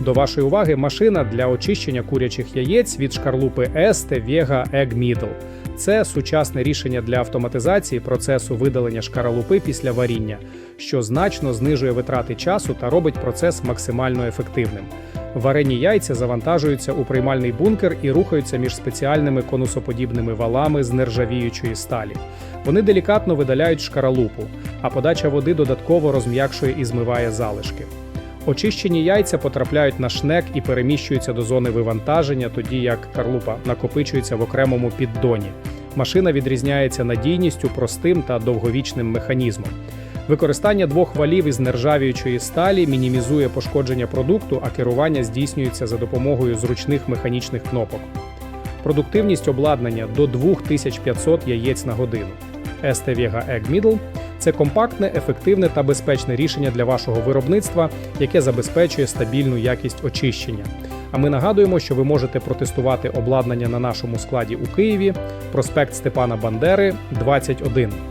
До вашої уваги машина для очищення курячих яєць від шкарлупи Este Vega Egg Middle. Це сучасне рішення для автоматизації процесу видалення шкаралупи після варіння, що значно знижує витрати часу та робить процес максимально ефективним. Варені яйця завантажуються у приймальний бункер і рухаються між спеціальними конусоподібними валами з нержавіючої сталі. Вони делікатно видаляють шкаралупу, а подача води додатково розм'якшує і змиває залишки. Очищені яйця потрапляють на шнек і переміщуються до зони вивантаження, тоді як карлупа накопичується в окремому піддоні. Машина відрізняється надійністю, простим та довговічним механізмом. Використання двох валів із нержавіючої сталі мінімізує пошкодження продукту, а керування здійснюється за допомогою зручних механічних кнопок. Продуктивність обладнання до 2500 яєць на годину. Vega Egg Middle – це компактне, ефективне та безпечне рішення для вашого виробництва, яке забезпечує стабільну якість очищення. А ми нагадуємо, що ви можете протестувати обладнання на нашому складі у Києві, проспект Степана Бандери, 21.